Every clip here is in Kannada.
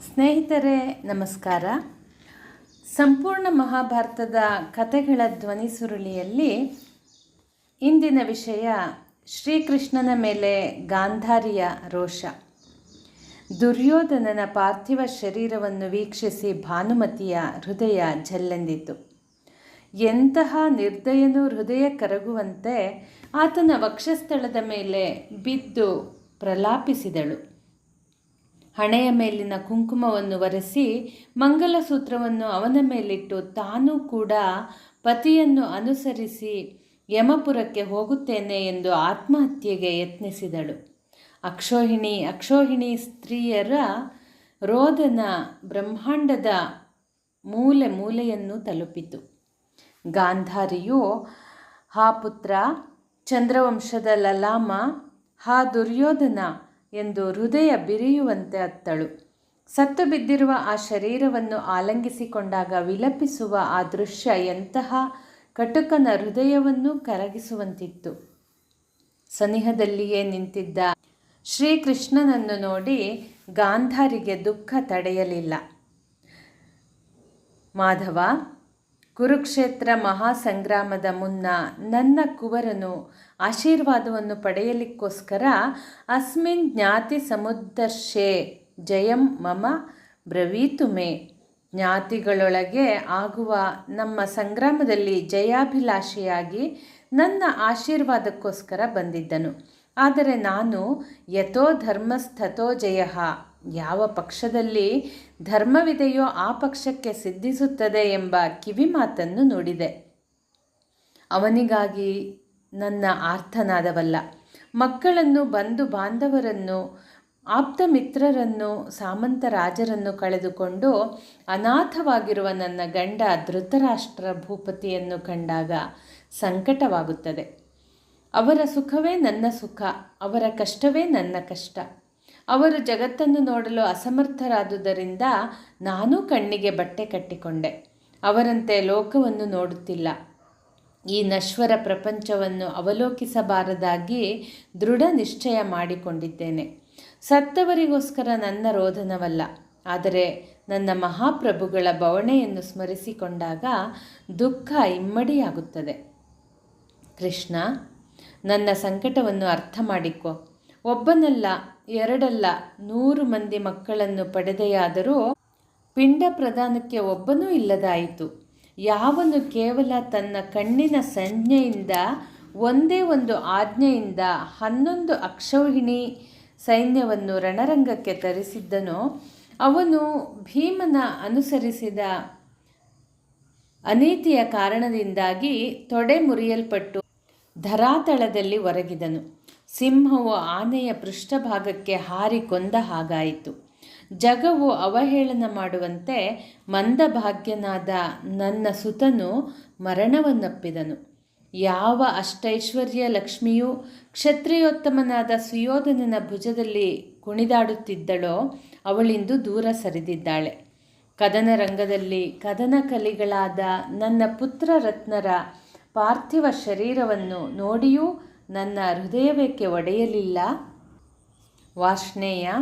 ಸ್ನೇಹಿತರೆ, ನಮಸ್ಕಾರ. ಸಂಪೂರ್ಣ ಮಹಾಭಾರತದ ಕಥೆಗಳ ಧ್ವನಿ ಸುರುಳಿಯಲ್ಲಿ ಇಂದಿನ ವಿಷಯ ಶ್ರೀಕೃಷ್ಣನ ಮೇಲೆ ಗಾಂಧಾರಿಯ ರೋಷ. ದುರ್ಯೋಧನನ ಪಾರ್ಥಿವ ಶರೀರವನ್ನು ವೀಕ್ಷಿಸಿ ಭಾನುಮತಿಯ ಹೃದಯ ಜಲ್ಲೆಂದಿತು ಎಂತಹ ನಿರ್ದಯನು ಹೃದಯ ಕರಗುವಂತೆ ಆತನ ವಕ್ಷಸ್ಥಳದ ಮೇಲೆ ಬಿದ್ದು ಪ್ರಲಾಪಿಸಿದಳು. ಹಣೆಯ ಮೇಲಿನ ಕುಂಕುಮವನ್ನು ಒರೆಸಿ ಮಂಗಲಸೂತ್ರವನ್ನು ಅವನ ಮೇಲಿಟ್ಟು ತಾನೂ ಕೂಡ ಪತಿಯನ್ನು ಅನುಸರಿಸಿ ಯಮಪುರಕ್ಕೆ ಹೋಗುತ್ತೇನೆ ಎಂದು ಆತ್ಮಹತ್ಯೆಗೆ ಯತ್ನಿಸಿದಳು. ಅಕ್ಷೋಹಿಣಿ ಅಕ್ಷೋಹಿಣಿ ಸ್ತ್ರೀಯರ ರೋದನ ಬ್ರಹ್ಮಾಂಡದ ಮೂಲೆ ಮೂಲೆಯನ್ನು ತಲುಪಿತು. ಗಾಂಧಾರಿಯು, ಹಾ ಪುತ್ರ, ಚಂದ್ರವಂಶದ ಲಲಾಮ, ಹಾ ದುರ್ಯೋಧನ ಎಂದು ಹೃದಯ ಬಿರಿಯುವಂತೆ ಅತ್ತಳು. ಸತ್ತು ಬಿದ್ದಿರುವ ಆ ಶರೀರವನ್ನು ಆಲಂಗಿಸಿಕೊಂಡಾಗ ವಿಲಪಿಸುವ ಆ ದೃಶ್ಯ ಎಂತಹ ಕಟುಕನ ಹೃದಯವನ್ನು ಕರಗಿಸುವಂತಿತ್ತು. ಸನಿಹದಲ್ಲಿಯೇ ನಿಂತಿದ್ದ ಶ್ರೀಕೃಷ್ಣನನ್ನು ನೋಡಿ ಗಾಂಧಾರಿಗೆ ದುಃಖ ತಡೆಯಲಿಲ್ಲ. ಮಾಧವ, ಕುರುಕ್ಷೇತ್ರ ಮಹಾಸಂಗ್ರಾಮದ ಮುನ್ನ ನನ್ನ ಕುವರನು ಆಶೀರ್ವಾದವನ್ನು ಪಡೆಯಲಿಕ್ಕೋಸ್ಕರ ಅಸ್ಮಿನ್ ಜ್ಞಾತಿ ಸಮುದರ್ಶೆ ಜಯಂ ಮಮ ಬ್ರವೀತು ಮೇ. ಜ್ಞಾತಿಗಳೊಳಗೆ ಆಗುವ ನಮ್ಮ ಸಂಗ್ರಾಮದಲ್ಲಿ ಜಯಾಭಿಲಾಷಿಯಾಗಿ ನನ್ನ ಆಶೀರ್ವಾದಕ್ಕೋಸ್ಕರ ಬಂದಿದ್ದನು. ಆದರೆ ನಾನು ಯಥೋ ಧರ್ಮಸ್ಥತೋ ಜಯ, ಯಾವ ಪಕ್ಷದಲ್ಲಿ ಧರ್ಮವಿದೆಯೋ ಆ ಪಕ್ಷಕ್ಕೆ ಸಿದ್ಧಿಸುತ್ತದೆ ಎಂಬ ಕಿವಿಮಾತನ್ನು ನುಡಿದೆ. ಅವನಿಗಾಗಿ ನನ್ನ ಆರ್ಥನಾದವಲ್ಲ. ಮಕ್ಕಳನ್ನು, ಬಂಧು ಬಾಂಧವರನ್ನು, ಆಪ್ತ ಮಿತ್ರರನ್ನು, ಸಾಮಂತ ರಾಜರನ್ನು ಕಳೆದುಕೊಂಡು ಅನಾಥವಾಗಿರುವ ನನ್ನ ಗಂಡ ಧೃತರಾಷ್ಟ್ರ ಭೂಪತಿಯನ್ನು ಕಂಡಾಗ ಸಂಕಟವಾಗುತ್ತದೆ. ಅವರ ಸುಖವೇ ನನ್ನ ಸುಖ, ಅವರ ಕಷ್ಟವೇ ನನ್ನ ಕಷ್ಟ. ಅವರು ಜಗತ್ತನ್ನು ನೋಡಲು ಅಸಮರ್ಥರಾದುದರಿಂದ ನಾನೂ ಕಣ್ಣಿಗೆ ಬಟ್ಟೆ ಕಟ್ಟಿಕೊಂಡೆ. ಅವರಂತೆ ಲೋಕವನ್ನು ನೋಡುತ್ತಿಲ್ಲ. ಈ ನಶ್ವರ ಪ್ರಪಂಚವನ್ನು ಅವಲೋಕಿಸಬಾರದಾಗಿ ದೃಢ ನಿಶ್ಚಯ ಮಾಡಿಕೊಂಡಿದ್ದೇನೆ. ಸತ್ತವರಿಗೋಸ್ಕರ ನನ್ನ ರೋಧನವಲ್ಲ. ಆದರೆ ನನ್ನ ಮಹಾಪ್ರಭುಗಳ ಬವಣೆಯನ್ನು ಸ್ಮರಿಸಿಕೊಂಡಾಗ ದುಃಖ ಇಮ್ಮಡಿಯಾಗುತ್ತದೆ. ಕೃಷ್ಣ, ನನ್ನ ಸಂಕಟವನ್ನು ಅರ್ಥ ಮಾಡಿಕೊ. ಒಬ್ಬನಲ್ಲ, ಎರಡಲ್ಲ, ನೂರು ಮಂದಿ ಮಕ್ಕಳನ್ನು ಪಡೆದೆಯಾದರೂ ಪಿಂಡ ಪ್ರದಾನಕ್ಕೆ ಒಬ್ಬನೂ ಇಲ್ಲದಾಯಿತು. ಯಾವನು ಕೇವಲ ತನ್ನ ಕಣ್ಣಿನ ಸಂಜ್ಞೆಯಿಂದ, ಒಂದೇ ಒಂದು ಆಜ್ಞೆಯಿಂದ ಹನ್ನೊಂದು ಅಕ್ಷೌಹಿಣಿ ಸೈನ್ಯವನ್ನು ರಣರಂಗಕ್ಕೆ ತರಿಸಿದ್ದನೋ, ಅವನು ಭೀಮನ ಅನುಸರಿಸಿದ ಅನೀತಿಯ ಕಾರಣದಿಂದಾಗಿ ತೊಡೆ ಮುರಿಯಲ್ಪಟ್ಟು ಧರಾತಳದಲ್ಲಿ ಒರಗಿದನು. ಸಿಂಹವು ಆನೆಯ ಪೃಷ್ಠಭಾಗಕ್ಕೆ ಹಾರಿ ಕೊಂದ ಹಾಗಾಯಿತು. ಜಗವು ಅವಹೇಳನ ಮಾಡುವಂತೆ ಮಂದಭಾಗ್ಯನಾದ ನನ್ನ ಸುತನು ಮರಣವನ್ನಪ್ಪಿದನು. ಯಾವ ಅಷ್ಟೈಶ್ವರ್ಯ ಲಕ್ಷ್ಮಿಯು ಕ್ಷತ್ರಿಯೋತ್ತಮನಾದ ಸುಯೋಧನನ ಭುಜದಲ್ಲಿ ಕುಣಿದಾಡುತ್ತಿದ್ದಳೋ ಅವಳಿಂದು ದೂರ ಸರಿದಿದ್ದಾಳೆ. ಕದನ ರಂಗದಲ್ಲಿ ಕದನ ಕಲಿಗಳಾದ ನನ್ನ ಪುತ್ರ ರತ್ನರ ಪಾರ್ಥಿವ ಶರೀರವನ್ನು ನೋಡಿಯೂ ನನ್ನ ಹೃದಯವೇಕೆ ಒಡೆಯಲಿಲ್ಲ? ವಾರ್ಷ್ಣೇಯ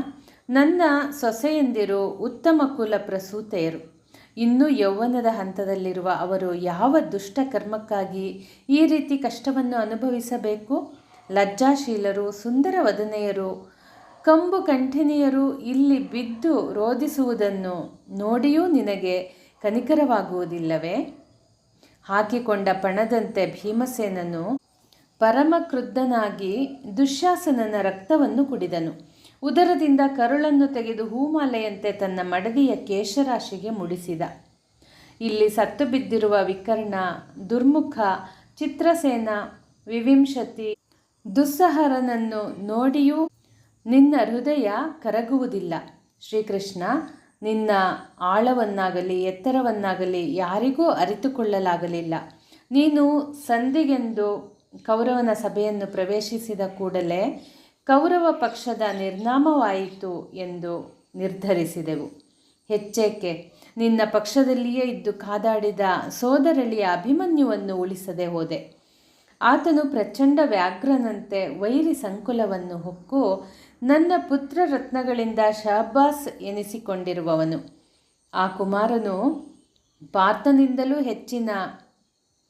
ನನ್ನ ಸೊಸೆಯಂದಿರು ಉತ್ತಮ ಕುಲ ಪ್ರಸೂತೆಯರು ಇನ್ನೂ ಯೌವನದ ಹಂತದಲ್ಲಿರುವ ಅವರು ಯಾವ ದುಷ್ಟ ಕರ್ಮಕ್ಕಾಗಿ ಈ ರೀತಿ ಕಷ್ಟವನ್ನು ಅನುಭವಿಸಬೇಕು? ಲಜ್ಜಾಶೀಲರು, ಸುಂದರ ವದನೆಯರು, ಕಂಬು ಕಂಠಿನಿಯರು ಇಲ್ಲಿ ಬಿದ್ದು ರೋಧಿಸುವುದನ್ನು ನೋಡಿಯೂ ನಿನಗೆ ಕನಿಕರವಾಗುವುದಿಲ್ಲವೇ? ಹಾಕಿಕೊಂಡ ಪಣದಂತೆ ಭೀಮಸೇನನು ಪರಮ ಕ್ರುದ್ಧನಾಗಿ ದುಶ್ಯಾಸನನ ರಕ್ತವನ್ನು ಕುಡಿದನು. ಉದರದಿಂದ ಕರುಳನ್ನು ತೆಗೆದು ಹೂಮಾಲೆಯಂತೆ ತನ್ನ ಮಡದಿಯ ಕೇಶರಾಶಿಗೆ ಮುಡಿಸಿದ. ಇಲ್ಲಿ ಸತ್ತು ಬಿದ್ದಿರುವ ವಿಕರ್ಣ, ದುರ್ಮುಖ, ಚಿತ್ರಸೇನ, ವಿವಿಂಶತಿ, ದುಸ್ಸಹರನನ್ನು ನೋಡಿಯೂ ನಿನ್ನ ಹೃದಯ ಕರಗುವುದಿಲ್ಲ. ಶ್ರೀಕೃಷ್ಣ, ನಿನ್ನ ಆಳವನ್ನಾಗಲಿ ಎತ್ತರವನ್ನಾಗಲಿ ಯಾರಿಗೂ ಅರಿತುಕೊಳ್ಳಲಾಗಲಿಲ್ಲ. ನೀನು ಸಂಧಿಗೆಂದು ಕೌರವನ ಸಭೆಯನ್ನು ಪ್ರವೇಶಿಸಿದ ಕೂಡಲೇ ಕೌರವ ಪಕ್ಷದ ನಿರ್ನಾಮವಾಯಿತು ಎಂದು ನಿರ್ಧರಿಸಿದೆವು. ಹೆಚ್ಚೇಕೆ, ನಿನ್ನ ಪಕ್ಷದಲ್ಲಿಯೇ ಇದ್ದು ಕಾದಾಡಿದ ಸೋದರಳಿಯ ಅಭಿಮನ್ಯುವನ್ನು ಉಳಿಸದೆ ಹೋದೆ. ಆತನು ಪ್ರಚಂಡ ವ್ಯಾಘ್ರನಂತೆ ವೈರಿ ಸಂಕುಲವನ್ನು ಹೊಕ್ಕು ನನ್ನ ಪುತ್ರ ರತ್ನಗಳಿಂದ ಶಹಬ್ಬಾಸ್ ಎನಿಸಿಕೊಂಡಿರುವವನು. ಆ ಕುಮಾರನು ಪಾರ್ಥನಿಂದಲೂ ಹೆಚ್ಚಿನ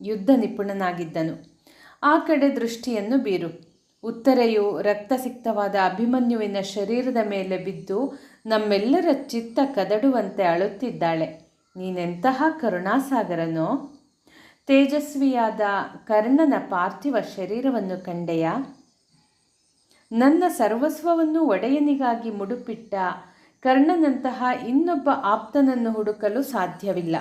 ಯುದ್ಧ ನಿಪುಣನಾಗಿದ್ದನು ಆ ಕಡೆ ದೃಷ್ಟಿಯನ್ನು ಬೀರು. ಉತ್ತರೆಯು ರಕ್ತಸಿಕ್ತವಾದ ಅಭಿಮನ್ಯುವಿನ ಶರೀರದ ಮೇಲೆ ಬಿದ್ದು ನಮ್ಮೆಲ್ಲರ ಚಿತ್ತ ಕದಡುವಂತೆ ಅಳುತ್ತಿದ್ದಾಳೆ. ನೀನೆಂತಹ ಕರುಣಾಸಾಗರನೋ? ತೇಜಸ್ವಿಯಾದ ಕರ್ಣನ ಪಾರ್ಥಿವ ಶರೀರವನ್ನು ಕಂಡೆಯ? ನನ್ನ ಸರ್ವಸ್ವವನ್ನು ಒಡೆಯನಿಗಾಗಿ ಮುಡುಪಿಟ್ಟ ಕರ್ಣನಂತಹ ಇನ್ನೊಬ್ಬ ಆಪ್ತನನ್ನು ಹುಡುಕಲು ಸಾಧ್ಯವಿಲ್ಲ.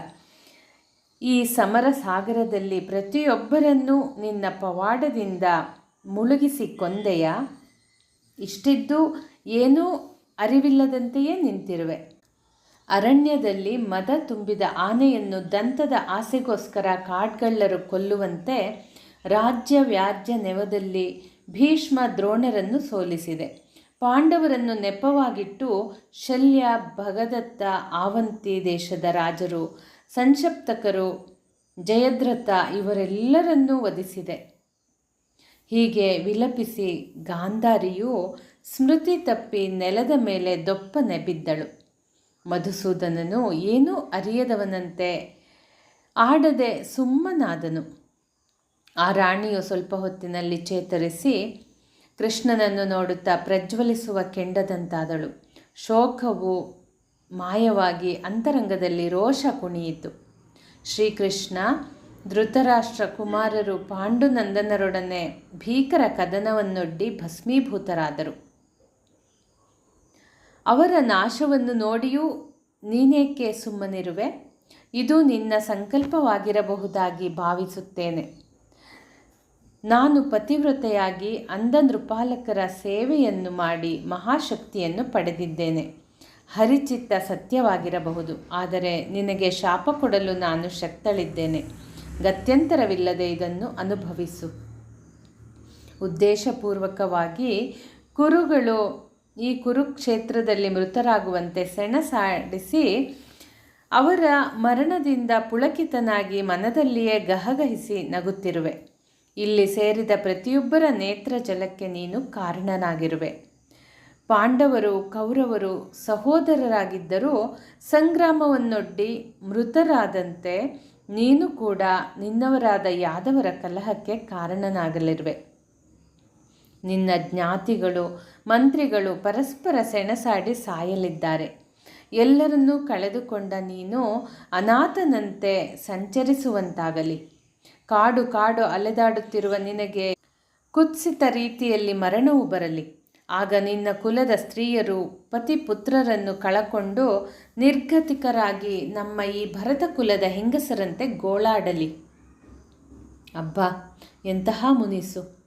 ಈ ಸಮರ ಸಾಗರದಲ್ಲಿ ಪ್ರತಿಯೊಬ್ಬರನ್ನೂ ನಿನ್ನ ಪವಾಡದಿಂದ ಮುಳುಗಿಸಿ ಕೊಂದೆಯ, ಇಷ್ಟಿದ್ದು ಏನೂ ಅರಿವಿಲ್ಲದಂತೆಯೇ ನಿಂತಿರುವೆ. ಅರಣ್ಯದಲ್ಲಿ ಮದ ತುಂಬಿದ ಆನೆಯನ್ನು ದಂತದ ಆಸೆಗೋಸ್ಕರ ಕಾಡ್ಗಳ್ಳರು ಕೊಲ್ಲುವಂತೆ ರಾಜ್ಯ ವ್ಯಾಜ್ಯ ನೆವದಲ್ಲಿ ಭೀಷ್ಮ ದ್ರೋಣರನ್ನು ಸೋಲಿಸಿದೆ. ಪಾಂಡವರನ್ನು ನೆಪವಾಗಿಟ್ಟು ಶಲ್ಯ, ಭಗದತ್ತ, ಆವಂತಿ ದೇಶದ ರಾಜರು, ಸಂಶಪ್ತಕರು, ಜಯದ್ರಥ ಇವರೆಲ್ಲರನ್ನೂ ವಧಿಸಿದೆ. ಹೀಗೆ ವಿಲಪಿಸಿ ಗಾಂಧಾರಿಯು ಸ್ಮೃತಿ ತಪ್ಪಿ ನೆಲದ ಮೇಲೆ ದೊಪ್ಪನೆ ಬಿದ್ದಳು. ಮಧುಸೂದನನು ಏನೂ ಅರಿಯದವನಂತೆ ಆಡದೆ ಸುಮ್ಮನಾದನು. ಆ ರಾಣಿಯು ಸ್ವಲ್ಪ ಹೊತ್ತಿನಲ್ಲಿ ಚೇತರಿಸಿ ಕೃಷ್ಣನನ್ನು ನೋಡುತ್ತಾ ಪ್ರಜ್ವಲಿಸುವ ಕೆಂಡದಂತಾದಳು. ಶೋಕವು ಮಾಯವಾಗಿ ಅಂತರಂಗದಲ್ಲಿ ರೋಷ ಕುಣಿಯಿತು. ಶ್ರೀಕೃಷ್ಣ ಧೃತರಾಷ್ಟ್ರ ಕುಮಾರರು ಪಾಂಡುನಂದನರೊಡನೆ ಭೀಕರ ಕದನವನ್ನೊಡ್ಡಿ ಭಸ್ಮೀಭೂತರಾದರು. ಅವರ ನಾಶವನ್ನು ನೋಡಿಯೂ ನೀನೇಕೆ ಸುಮ್ಮನಿರುವೆ? ಇದು ನಿನ್ನ ಸಂಕಲ್ಪವಾಗಿರಬಹುದಾಗಿ ಭಾವಿಸುತ್ತೇನೆ. ನಾನು ಪತಿವ್ರತೆಯಾಗಿ ಅಂಧ ನೃಪಾಲಕರ ಸೇವೆಯನ್ನು ಮಾಡಿ ಮಹಾಶಕ್ತಿಯನ್ನು ಪಡೆದಿದ್ದೇನೆ. ಹರಿಚಿತ್ತ ಸತ್ಯವಾಗಿರಬಹುದು, ಆದರೆ ನಿನಗೆ ಶಾಪ ಕೊಡಲು ನಾನು ಶಕ್ತಳಿದ್ದೇನೆ. ಗತ್ಯಂತರವಿಲ್ಲದೆ ಇದನ್ನು ಅನುಭವಿಸು. ಉದ್ದೇಶಪೂರ್ವಕವಾಗಿ ಕುರುಗಳು ಈ ಕುರುಕ್ಷೇತ್ರದಲ್ಲಿ ಮೃತರಾಗುವಂತೆ ಸೆಣಸಾಡಿಸಿ ಅವರ ಮರಣದಿಂದ ಪುಳಕಿತನಾಗಿ ಮನದಲ್ಲಿಯೇ ಗಹಗಹಿಸಿ ನಗುತ್ತಿರುವೆ. ಇಲ್ಲಿ ಸೇರಿದ ಪ್ರತಿಯೊಬ್ಬರ ನೇತ್ರ ಜಲಕ್ಕೆ ನೀನು ಕಾರಣನಾಗಿರುವೆ. ಪಾಂಡವರು, ಕೌರವರು, ಸಹೋದರರಾಗಿದ್ದರೂ ಸಂಗ್ರಾಮವನ್ನೊಡ್ಡಿ ಮೃತರಾದಂತೆ ನೀನು ಕೂಡ ನಿನ್ನವರಾದ ಯಾದವರ ಕಲಹಕ್ಕೆ ಕಾರಣನಾಗಲಿರುವೆ. ನಿನ್ನ ಜ್ಞಾತಿಗಳು, ಮಂತ್ರಿಗಳು ಪರಸ್ಪರ ಸೆಣಸಾಡಿ ಸಾಯಲಿದ್ದಾರೆ. ಎಲ್ಲರನ್ನೂ ಕಳೆದುಕೊಂಡ ನೀನು ಅನಾಥನಂತೆ ಸಂಚರಿಸುವಂತಾಗಲಿ. ಕಾಡು ಕಾಡು ಅಲೆದಾಡುತ್ತಿರುವ ನಿನಗೆ ಕುತ್ಸಿತ ರೀತಿಯಲ್ಲಿ ಮರಣವು ಬರಲಿ. ಆಗ ನಿನ್ನ ಕುಲದ ಸ್ತ್ರೀಯರು ಪತಿ ಪುತ್ರರನ್ನು ಕಳಕೊಂಡು ನಿರ್ಗತಿಕರಾಗಿ ನಮ್ಮ ಈ ಭರತ ಕುಲದ ಹೆಂಗಸರಂತೆ ಗೋಳಾಡಲಿ. ಅಬ್ಬಾ, ಎಂತಹ ಮುನಿಸು.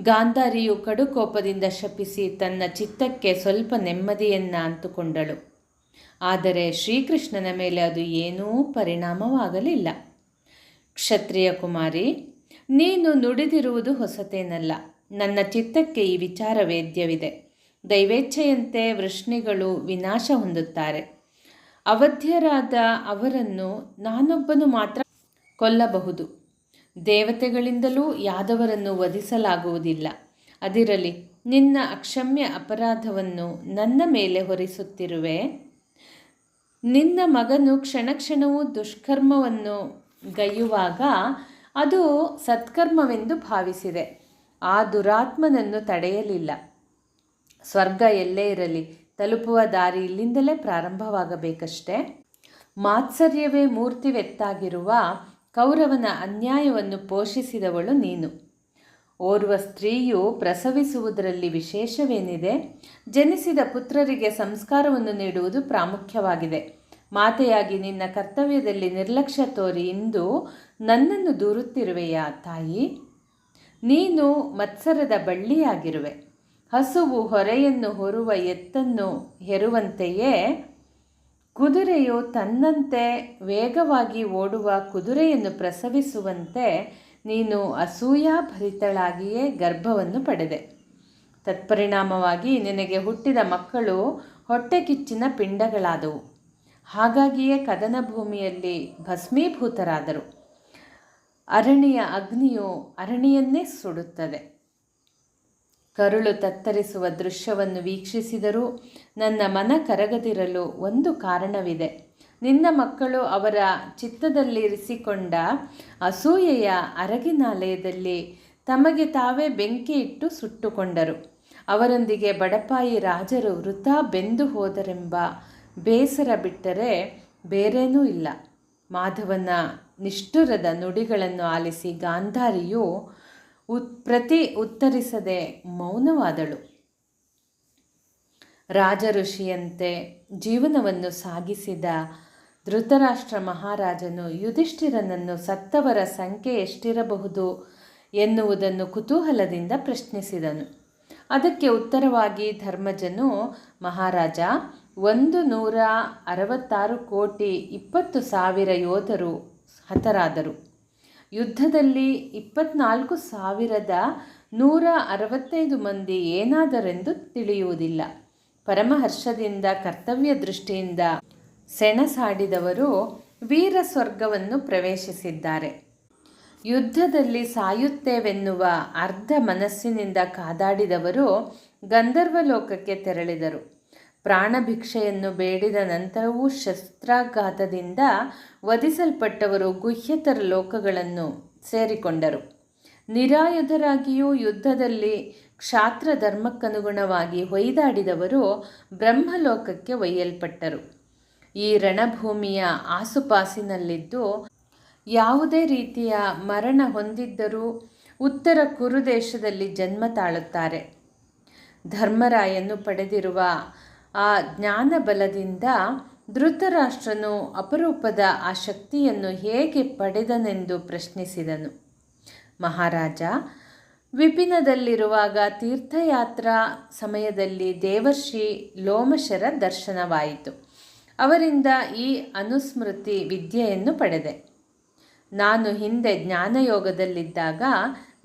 ಗಾಂಧಾರಿಯು ಕಡುಕೋಪದಿಂದ ಶಪಿಸಿ ತನ್ನ ಚಿತ್ತಕ್ಕೆ ಸ್ವಲ್ಪ ನೆಮ್ಮದಿಯನ್ನು ಅಂತುಕೊಂಡಳು. ಆದರೆ ಶ್ರೀಕೃಷ್ಣನ ಮೇಲೆ ಅದು ಏನೂ ಪರಿಣಾಮವಾಗಲಿಲ್ಲ. ಕ್ಷತ್ರಿಯ ಕುಮಾರಿ, ನೀನು ನುಡಿದಿರುವುದು ಹೊಸತೇನಲ್ಲ. ನನ್ನ ಚಿತ್ತಕ್ಕೆ ಈ ವಿಚಾರ ವೇದ್ಯವಿದೆ. ದೈವೇಚ್ಛೆಯಂತೆ ವೃಷ್ಣಿಗಳು ವಿನಾಶ ಹೊಂದುತ್ತಾರೆ. ಅವಧ್ಯರಾದ ಅವರನ್ನು ನಾನೊಬ್ಬನು ಮಾತ್ರ ಕೊಲ್ಲಬಹುದು. ದೇವತೆಗಳಿಂದಲೂ ಯಾದವರನ್ನು ವಧಿಸಲಾಗುವುದಿಲ್ಲ. ಅದಿರಲಿ, ನಿನ್ನ ಅಕ್ಷಮ್ಯ ಅಪರಾಧವನ್ನು ನನ್ನ ಮೇಲೆ ಹೊರಿಸುತ್ತಿರುವೆ. ನಿನ್ನ ಮಗನು ಕ್ಷಣಕ್ಷಣವೂ ದುಷ್ಕರ್ಮವನ್ನು ಗೈಯುವಾಗ ಅದು ಸತ್ಕರ್ಮವೆಂದು ಭಾವಿಸಿದೆ. ಆ ದುರಾತ್ಮನನ್ನು ತಡೆಯಲಿಲ್ಲ. ಸ್ವರ್ಗ ಎಲ್ಲೇ ಇರಲಿ, ತಲುಪುವ ದಾರಿ ಇಲ್ಲಿಂದಲೇ ಪ್ರಾರಂಭವಾಗಬೇಕಷ್ಟೇ? ಮಾತ್ಸರ್ಯವೇ ಮೂರ್ತಿವೆತ್ತಾಗಿರುವ ಕೌರವನ ಅನ್ಯಾಯವನ್ನು ಪೋಷಿಸಿದವಳು ನೀನು. ಓರ್ವ ಸ್ತ್ರೀಯು ಪ್ರಸವಿಸುವುದರಲ್ಲಿ ವಿಶೇಷವೇನಿದೆ? ಜನಿಸಿದ ಪುತ್ರರಿಗೆ ಸಂಸ್ಕಾರವನ್ನು ನೀಡುವುದು ಪ್ರಾಮುಖ್ಯವಾಗಿದೆ. ಮಾತೆಯಾಗಿ ನಿನ್ನ ಕರ್ತವ್ಯದಲ್ಲಿ ನಿರ್ಲಕ್ಷ್ಯ ತೋರಿ ಇಂದು ನನ್ನನ್ನು ದೂರುತ್ತಿರುವೆಯಾ ತಾಯಿ? ನೀನು ಮತ್ಸರದ ಬಳ್ಳಿಯಾಗಿರುವೆ. ಹಸುವು ಹೊರೆಯನ್ನು ಹೊರುವ ಎತ್ತನ್ನು ಹೆರುವಂತೆಯೇ ಕುದುರೆಯು ತನ್ನಂತೆ ವೇಗವಾಗಿ ಓಡುವ ಕುದುರೆಯನ್ನು ಪ್ರಸವಿಸುವಂತೆ ನೀನು ಅಸೂಯಾಭರಿತಳಾಗಿಯೇ ಗರ್ಭವನ್ನು ಪಡೆದೆ. ತತ್ಪರಿಣಾಮವಾಗಿ ನಿನಗೆ ಹುಟ್ಟಿದ ಮಕ್ಕಳು ಹೊಟ್ಟೆ ಕಿಚ್ಚಿನ ಪಿಂಡಗಳಾದವು. ಹಾಗಾಗಿಯೇ ಕದನ ಭೂಮಿಯಲ್ಲಿ ಭಸ್ಮೀಭೂತರಾದರು. ಅರಣಿಯ ಅಗ್ನಿಯು ಅರಣಿಯನ್ನೇ ಸುಡುತ್ತದೆ. ಕರುಳು ತತ್ತರಿಸುವ ದೃಶ್ಯವನ್ನು ವೀಕ್ಷಿಸಿದರೂ ನನ್ನ ಮನ ಕರಗದಿರಲು ಒಂದು ಕಾರಣವಿದೆ. ನಿನ್ನ ಮಕ್ಕಳು ಅವರ ಚಿತ್ತದಲ್ಲಿರಿಸಿಕೊಂಡ ಅಸೂಯೆಯ ಅರಗಿನಾಲಯದಲ್ಲಿ ತಮಗೆ ತಾವೇ ಬೆಂಕಿ ಇಟ್ಟು ಸುಟ್ಟುಕೊಂಡರು. ಅವರೊಂದಿಗೆ ಬಡಪಾಯಿ ರಾಜರು ವೃಥಾ ಬೆಂದು ಹೋದರೆಂಬ ಬೇಸರ ಬಿಟ್ಟರೆ ಬೇರೇನೂ ಇಲ್ಲ. ಮಾಧವನ ನಿಷ್ಠುರದ ನುಡಿಗಳನ್ನು ಆಲಿಸಿ ಗಾಂಧಾರಿಯು ಉತ್, ಪ್ರತಿ ಉತ್ತರಿಸದೆ ಮೌನವಾದಳು. ರಾಜ ಋಷಿಯಂತೆ ಜೀವನವನ್ನು ಸಾಗಿಸಿದ ಧೃತರಾಷ್ಟ್ರ ಮಹಾರಾಜನು ಯುಧಿಷ್ಠಿರನನ್ನು ಸತ್ತವರ ಸಂಖ್ಯೆ ಎಷ್ಟಿರಬಹುದು ಎನ್ನುವುದನ್ನು ಕುತೂಹಲದಿಂದ ಪ್ರಶ್ನಿಸಿದನು. ಅದಕ್ಕೆ ಉತ್ತರವಾಗಿ ಧರ್ಮಜನು, ಮಹಾರಾಜ ಒಂದು ನೂರ ಅರವತ್ತಾರು ಕೋಟಿ ಇಪ್ಪತ್ತು ಸಾವಿರ ಯೋಧರು ಹತರಾದರು. ಯುದ್ಧದಲ್ಲಿ ಇಪ್ಪತ್ನಾಲ್ಕು ಸಾವಿರದ ನೂರ ಅರವತ್ತೈದು ಮಂದಿ ಏನಾದರೆಂದು ತಿಳಿಯುವುದಿಲ್ಲ. ಪರಮಹರ್ಷದಿಂದ, ಕರ್ತವ್ಯ ದೃಷ್ಟಿಯಿಂದ ಸೆಣಸಾಡಿದವರು ವೀರ ಸ್ವರ್ಗವನ್ನು ಪ್ರವೇಶಿಸಿದ್ದಾರೆ. ಯುದ್ಧದಲ್ಲಿ ಸಾಯುತ್ತೇವೆನ್ನುವ ಅರ್ಧ ಮನಸ್ಸಿನಿಂದ ಕಾದಾಡಿದವರು ಗಂಧರ್ವ ಲೋಕಕ್ಕೆ ತೆರಳಿದರು. ಪ್ರಾಣಭಿಕ್ಷೆಯನ್ನು ಬೇಡಿದ ನಂತರವೂ ಶಸ್ತ್ರಾಘಾತದಿಂದ ವಧಿಸಲ್ಪಟ್ಟವರು ಗುಹ್ಯತರ ಲೋಕಗಳನ್ನು ಸೇರಿಕೊಂಡರು. ನಿರಾಯುಧರಾಗಿಯೂ ಯುದ್ಧದಲ್ಲಿ ಕ್ಷಾತ್ರ ಧರ್ಮಕ್ಕನುಗುಣವಾಗಿ ಹೊಯ್ದಾಡಿದವರು ಬ್ರಹ್ಮಲೋಕಕ್ಕೆ ಒಯ್ಯಲ್ಪಟ್ಟರು. ಈ ರಣಭೂಮಿಯ ಆಸುಪಾಸಿನಲ್ಲಿದ್ದು ಯಾವುದೇ ರೀತಿಯ ಮರಣ ಹೊಂದಿದ್ದರೂ ಉತ್ತರ ಕುರುದೇಶದಲ್ಲಿ ಜನ್ಮ ತಾಳುತ್ತಾರೆ. ಧರ್ಮರಾಯನ್ನು ಪಡೆದಿರುವ ಆ ಜ್ಞಾನ ಬಲದಿಂದ ಧೃತರಾಷ್ಟ್ರನು ಅಪರೂಪದ ಆ ಶಕ್ತಿಯನ್ನು ಹೇಗೆ ಪಡೆದನೆಂದು ಪ್ರಶ್ನಿಸಿದನು. ಮಹಾರಾಜ, ವಿಪಿನದಲ್ಲಿರುವಾಗ ತೀರ್ಥಯಾತ್ರಾ ಸಮಯದಲ್ಲಿ ದೇವರ್ಷಿ ಲೋಮಶರ ದರ್ಶನವಾಯಿತು. ಅವರಿಂದ ಈ ಅನುಸ್ಮೃತಿ ವಿದ್ಯೆಯನ್ನು ಪಡೆದೆ. ನಾನು ಹಿಂದೆ ಜ್ಞಾನಯೋಗದಲ್ಲಿದ್ದಾಗ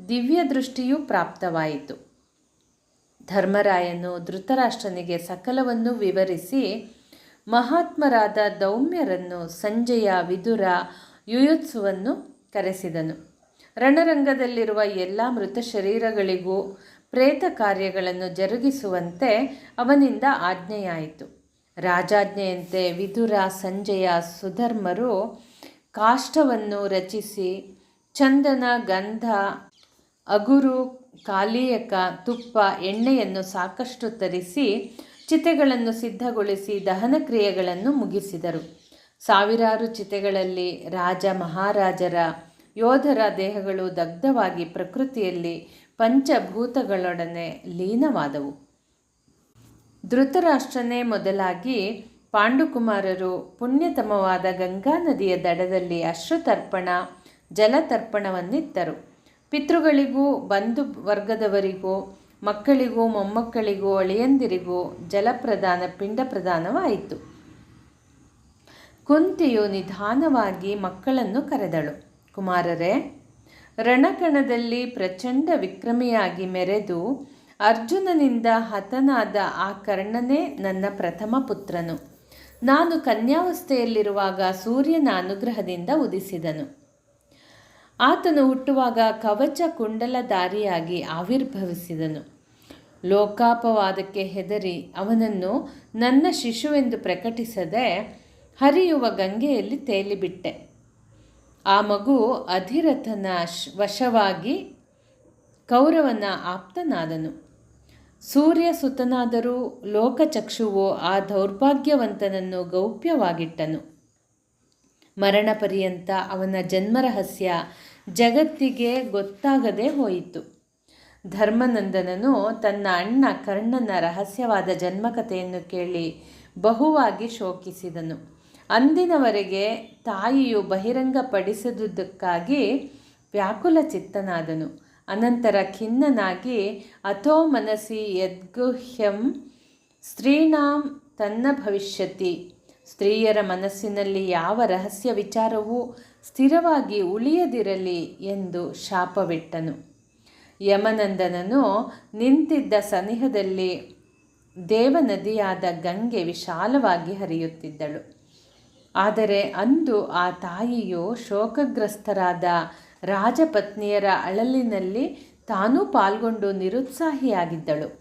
ದಿವ್ಯ ದೃಷ್ಟಿಯೂ ಪ್ರಾಪ್ತವಾಯಿತು. ಧರ್ಮರಾಯನು ಧೃತರಾಷ್ಟ್ರನಿಗೆ ಸಕಲವನ್ನು ವಿವರಿಸಿ, ಮಹಾತ್ಮರಾದ ದೌಮ್ಯರನ್ನು ಸಂಜೆಯ ವಿದುರ ಯುಯುತ್ಸುವನ್ನು ಕರೆಸಿದನು. ರಣರಂಗದಲ್ಲಿರುವ ಎಲ್ಲ ಮೃತ ಶರೀರಗಳಿಗೂ ಪ್ರೇತ ಕಾರ್ಯಗಳನ್ನು ಜರುಗಿಸುವಂತೆ ಅವನಿಂದ ಆಜ್ಞೆಯಾಯಿತು. ರಾಜಾಜ್ಞೆಯಂತೆ ವಿದುರ ಸಂಜೆಯ ಸುಧರ್ಮರು ಕಾಷ್ಟವನ್ನು ರಚಿಸಿ, ಚಂದನ, ಗಂಧ, ಅಗುರು ಕಾಲಿಯಕ ತುಪ್ಪ ಎಣ್ಣೆಯನ್ನು ಸಾಕಷ್ಟು ತರಿಸಿ ಚಿತೆಗಳನ್ನು ಸಿದ್ಧಗೊಳಿಸಿ ದಹನ ಕ್ರಿಯೆಗಳನ್ನು ಮುಗಿಸಿದರು. ಸಾವಿರಾರು ಚಿತೆಗಳಲ್ಲಿ ರಾಜ ಮಹಾರಾಜರ ಯೋಧರ ದೇಹಗಳು ದಗ್ಧವಾಗಿ ಪ್ರಕೃತಿಯಲ್ಲಿ ಪಂಚಭೂತಗಳೊಡನೆ ಲೀನವಾದವು. ಧೃತರಾಷ್ಟ್ರನೇ ಮೊದಲಾಗಿ ಪಾಂಡುಕುಮಾರರು ಪುಣ್ಯತಮವಾದ ಗಂಗಾ ನದಿಯ ದಡದಲ್ಲಿ ಅಶ್ರುತರ್ಪಣ, ಜಲತರ್ಪಣವನ್ನಿತ್ತರು. ಪಿತೃಗಳಿಗೂ, ಬಂಧು ವರ್ಗದವರಿಗೂ, ಮಕ್ಕಳಿಗೂ, ಮೊಮ್ಮಕ್ಕಳಿಗೂ, ಅಳಿಯಂದಿರಿಗೂ ಜಲಪ್ರದಾನ ಪಿಂಡ ಪ್ರದಾನವಾಯಿತು ಕುಂತಿಯು ನಿಧಾನವಾಗಿ ಮಕ್ಕಳನ್ನು ಕರೆದಳು. ಕುಮಾರರೇ, ರಣಕಣದಲ್ಲಿ ಪ್ರಚಂಡ ವಿಕ್ರಮಿಯಾಗಿ ಮೆರೆದು ಅರ್ಜುನನಿಂದ ಹತನಾದ ಆ ಕರ್ಣನೇ ನನ್ನ ಪ್ರಥಮ ಪುತ್ರನು. ನಾನು ಕನ್ಯಾವಸ್ಥೆಯಲ್ಲಿರುವಾಗ ಸೂರ್ಯನ ಅನುಗ್ರಹದಿಂದ ಉದಿಸಿದನು. ಆತನು ಹುಟ್ಟುವಾಗ ಕವಚ ಕುಂಡಲಧಾರಿಯಾಗಿ ಆವಿರ್ಭವಿಸಿದನು. ಲೋಕಾಪವಾದಕ್ಕೆ ಹೆದರಿ ಅವನನ್ನು ನನ್ನ ಶಿಶುವೆಂದು ಪ್ರಕಟಿಸದೆ ಹರಿಯುವ ಗಂಗೆಯಲ್ಲಿ ತೇಲಿಬಿಟ್ಟೆ. ಆ ಮಗು ಅಧಿರಥನ ವಶವಾಗಿ ಕೌರವನ ಆಪ್ತನಾದನು. ಸೂರ್ಯ ಸುತನಾದರೂ ಲೋಕಚಕ್ಷುವು ಆ ದೌರ್ಭಾಗ್ಯವಂತನನ್ನು ಗೌಪ್ಯವಾಗಿಟ್ಟನು. ಮರಣ ಪರ್ಯಂತ ಅವನ ಜನ್ಮರಹಸ್ಯ ಜಗತ್ತಿಗೆ ಗೊತ್ತಾಗದೆ ಹೋಯಿತು. ಧರ್ಮನಂದನನು ತನ್ನ ಅಣ್ಣ ಕರ್ಣನ ರಹಸ್ಯವಾದ ಜನ್ಮಕಥೆಯನ್ನು ಕೇಳಿ ಬಹುವಾಗಿ ಶೋಕಿಸಿದನು. ಅಂದಿನವರೆಗೆ ತಾಯಿಯು ಬಹಿರಂಗಪಡಿಸಿದುದಕ್ಕಾಗಿ ವ್ಯಾಕುಲ ಚಿತ್ತನಾದನು ಅನಂತರ ಖಿನ್ನನಾಗಿ ಅಥೋ ಮನಸಿ ಯದ್ಗುಹ್ಯಂ ಸ್ತ್ರೀಣಾಂ ತನ್ನ ಭವಿಷ್ಯತಿ. ಸ್ತ್ರೀಯರ ಮನಸ್ಸಿನಲ್ಲಿ ಯಾವ ರಹಸ್ಯ ವಿಚಾರವೂ ಸ್ಥಿರವಾಗಿ ಉಳಿಯದಿರಲಿ ಎಂದು ಶಾಪವಿಟ್ಟನು. ಯಮನಂದನನು ನಿಂತಿದ್ದ ಸನಿಹದಲ್ಲಿ ದೇವನದಿಯಾದ ಗಂಗೆ ವಿಶಾಲವಾಗಿ ಹರಿಯುತ್ತಿದ್ದಳು. ಆದರೆ ಅಂದು ಆ ತಾಯಿಯು ಶೋಕಗ್ರಸ್ತರಾದ ರಾಜಪತ್ನಿಯರ ಅಳಲಿನಲ್ಲಿ ತಾನೂ ಪಾಲ್ಗೊಂಡು ನಿರುತ್ಸಾಹಿಯಾಗಿದ್ದಳು.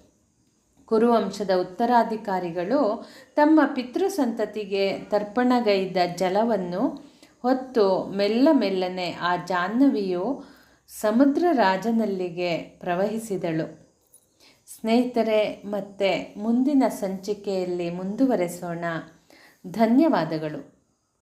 ಕುರುವಂಶದ ಉತ್ತರಾಧಿಕಾರಿಗಳು ತಮ್ಮ ಪಿತೃ ಸಂತತಿಗೆ ತರ್ಪಣಗೈದ ಜಲವನ್ನು ಹೊತ್ತು ಮೆಲ್ಲ ಮೆಲ್ಲನೆ ಆ ಜಾಹ್ನವಿಯು ಸಮುದ್ರ ರಾಜನಲ್ಲಿಗೆ ಪ್ರವಹಿಸಿದಳು. ಸ್ನೇಹಿತರೆ, ಮತ್ತೆ ಮುಂದಿನ ಸಂಚಿಕೆಯಲ್ಲಿ ಮುಂದುವರೆಸೋಣ. ಧನ್ಯವಾದಗಳು.